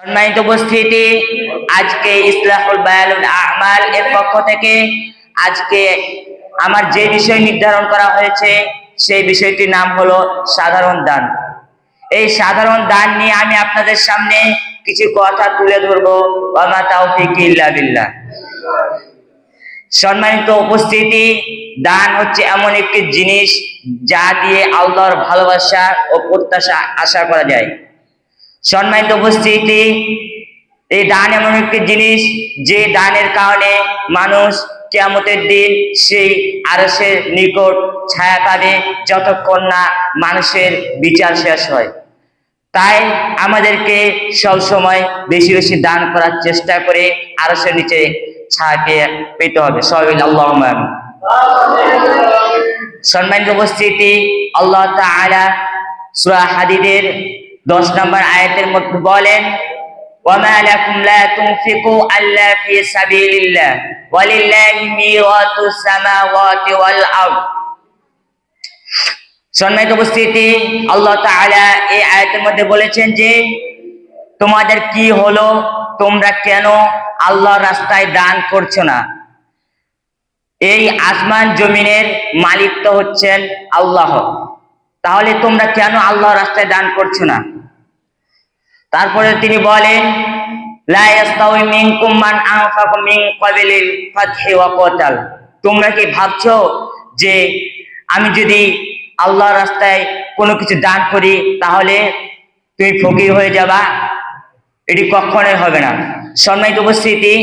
সম্মানিত উপস্থিতি, আজকে ইসলাহুল বায়ালুল এর পক্ষ থেকে আজকে আমার যে বিষয় নির্ধারণ করা হয়েছে, সেই বিষয়টির নাম হলো সাধারণ দান। এই সাধারণ দান নিয়ে আমি আপনাদের সামনে কিছু কথা তুলে ধরবো। বিল্লাহ। সম্মানিত উপস্থিতি, দান হচ্ছে এমন একটি জিনিস যা দিয়ে আল্লাহর ভালোবাসা ও প্রত্যাশা আশা করা যায়। সম্মানিত উপস্থিতি, এই দান এমন একটি জিনিস যে দানের কারণে মানুষ কেয়ামতের দিন সেই আরসের নিকট ছায়া পাবে যতক্ষণ না মানুষের বিচার শেষ হয়। তাই আমাদেরকে সব সময় বেশি বেশি দান করার চেষ্টা করে আরসের নিচে ছায়া পেয়ে পেতে হবে। সবাই আল্লাহ সম্মানিত উপস্থিতি, আল্লাহ তাআলা সূরা হাদিদের 10 নম্বর আয়াতের মধ্যে বলেন وما لكم لا تنفقوا الا في سبيل الله ولله ميراث السماوات والارض সম্মানিত উপস্থিতি আল্লাহ তাআলা এই আয়াতের মধ্যে বলেছেন যে তোমাদের কি হলো তোমরা কেন আল্লাহর রাস্তায় দান করছো না এই আসমান জমিনের মালিক তো হচ্ছেন আল্লাহ তাহলে তোমরা কেন আল্লাহ রাস্তায় দান করছো না তারপরে তিনি বলেন তোমরা কি ভাবছ যে আমি যদি আল্লাহ রাস্তায় কোনো কিছু দান করি, তাহলে তুমি ফকির হয়ে যাবা? এটি কখনোই হবে না। সম্মানিত উপস্থিতি,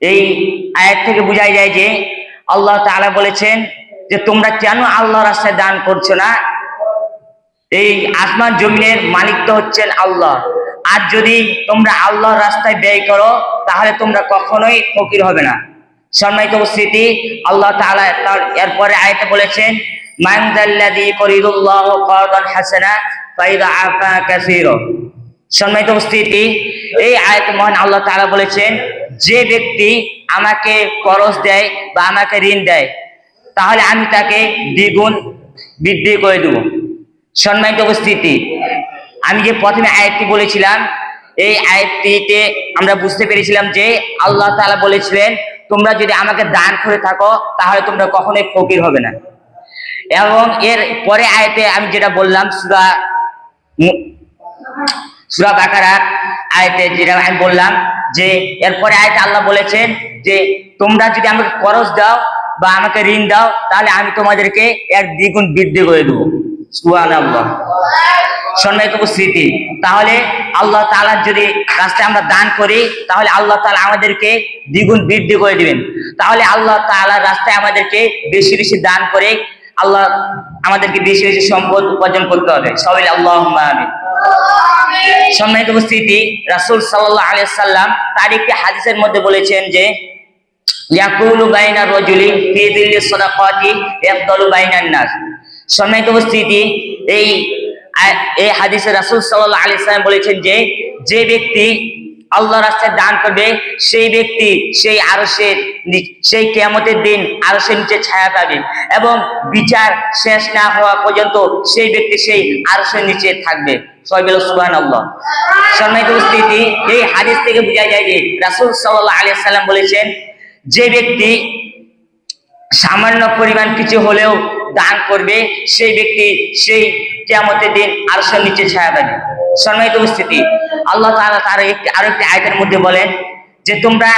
এই আয়াত থেকে বোঝা যায় যে আল্লাহ তাআলা বলেছেন যে, তোমরা কেন আল্লাহ রাস্তায় দান করছ না? এই আসমান জমিনের মালিক তো হচ্ছেন আল্লাহ। আর যদি তোমরা আল্লাহর রাস্তায় ব্যয় করো, তাহলে তোমরা কখনোই ফকির হবে না। সম্মানিত উপস্থিতি, আল্লাহ তাআলা তার এরপরে আয়াতে বলেছেন, মান যাল্লাযী করিদুল্লাহ কারদান হাসানা ফাইদা আফা কাসীর। সম্মানিত উপস্থিতি, এই আয়াত মহান আল্লাহ তাআলা বলেছেন, যে ব্যক্তি আমাকে করজ দেয় বা আমাকে ঋণ দেয়, তাহলে আমি তাকে দ্বিগুণ বৃদ্ধি করে দেবো। সম্মানিত উপস্থিতি আমি যে প্রথমে আয়াতটি বলেছিলাম, এই আয়াতটিতে আমরা বুঝতে পেরেছিলাম যে আল্লাহ তাআলা বলেছিলেন, তোমরা যদি আমাকে দান করে থাকো, তাহলে তোমরা কখনোই ফকির হবে না। এবং এর পরে আয়াতে আমি যেটা বললাম, সুরা সুরা বাকারা আয়াতে যেটা আমি বললাম যে এরপরে আয়াতে আল্লাহ বলেছেন যে, তোমরা যদি আমাকে করজ দাও বা আমাকে ঋণ দাও, তাহলে আমি তোমাদেরকে এক দ্বিগুণ বৃদ্ধি করে দেবো। সুবহানাল্লাহ। সম্মানিত উপস্থিতি তাহলে আল্লাহ তাআলার যদি রাস্তায় আমরা দান করি, তাহলে আল্লাহ তালা আমাদেরকে দ্বিগুণ বৃদ্ধি করে দিবেন। তাহলে আল্লাহ তাআলার রাস্তায় আমাদেরকে বেশি বেশি দান করে আল্লাহ আমাদেরকে বেশি বেশি সম্পদ উপার্জন করতে হবে। সবাই আল্লাহ আমিন। সম্মানিত উপস্থিতি, রাসূল সাল্লাল্লাহু আলাইহি সাল্লাম তার একটি হাদিসের মধ্যে বলেছেন যে, ইয়াকুলু বাইনা রাজুলি সম্মানিত উপস্থিতি, এই এই হাদিসে রাসূল সাল্লাল্লাহু আলাইহি সাল্লাম বলেছেন যে যে ব্যক্তি আল্লাহ রাস্তায় দান করবে, সেই ব্যক্তি সেই আরশের নি- সেই কিয়ামতের দিন আরশের নিচে ছায়া পাবে এবং বিচার শেষ না হওয়া পর্যন্ত সেই ব্যক্তি সেই আরশের নিচে থাকবে। সম্মানিত এই হাদিস থেকে বোঝা যায় যে রাসূল সাল্লাল্লাহু আলাইহি সাল্লাম বলেছেন, যে ব্যক্তি সামান্য পরিমাণ কিছু হলেও দান করবে, সেই ব্যক্তি সেই কেয়ামতের দিন আরশের নিচে ছায়া পাবে সম্মানিত উপস্থিতি, আল্লাহ তাআলা তার একটি, আরও একটি আয়াতের মধ্যে বলেন যে, তোমরা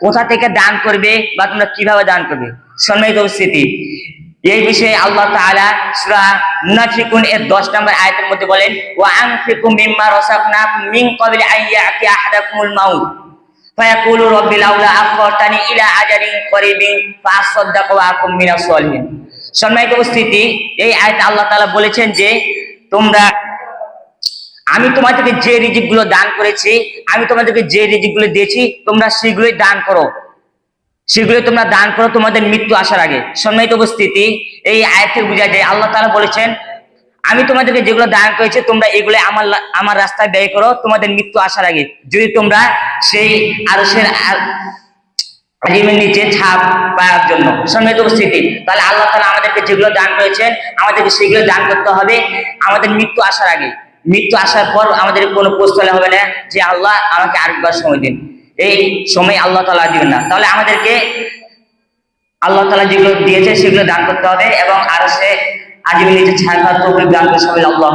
কোথা থেকে দান করবে বা তোমরা কীভাবে দান করবে? সম্মানিত উপস্থিতি, এই বিষয়ে আল্লাহ 10 নম্বর মধ্যে বলেন সম্মানিত উপস্থিতি, এই আয়াতে আল্লাহ তালা বলেছেন যে, তোমরা, আমি তোমাদেরকে যে রিজিকগুলো দান করেছি, আমি তোমাদেরকে যে রিজিকগুলো দিয়েছি, তোমরা সেগুলোই দান করো। সেগুলো তোমরা দান করো তোমাদের মৃত্যু আসার আগে। সম্মানিত উপস্থিতি, এই আয়াতে বোঝা যায় আল্লাহ তালা বলেছেন, আমি তোমাদেরকে যেগুলো দান করেছি, তোমরা এগুলো আমার আমার রাস্তায় ব্যয় করো তোমাদের মৃত্যু আসার আগে। যদি তোমরা সেই আরশের আজিমের নিচে ছাপ পাওয়ার জন্য সম্মানিত উপস্থিতি। তাহলে আল্লাহ তালা আমাদেরকে যেগুলো দান করেছেন, আমাদেরকে সেগুলো দান করতে হবে। আমাদের মৃত্যু আসার আগে। মৃত্যু আসার পর আমাদের কোনো প্রশ্ন হবে না যে, আল্লাহ, আমাকে আরেকবার সময় দিন। এই সময় আল্লাহ তালা দিবেন না। তাহলে আমাদেরকে আল্লাহ তালা যেগুলো দিয়েছে, সেগুলো দান করতে হবে এবং আরও সে আজীবন নিজের ছায়া তৌফিক দান করে সবাই আল্লাহ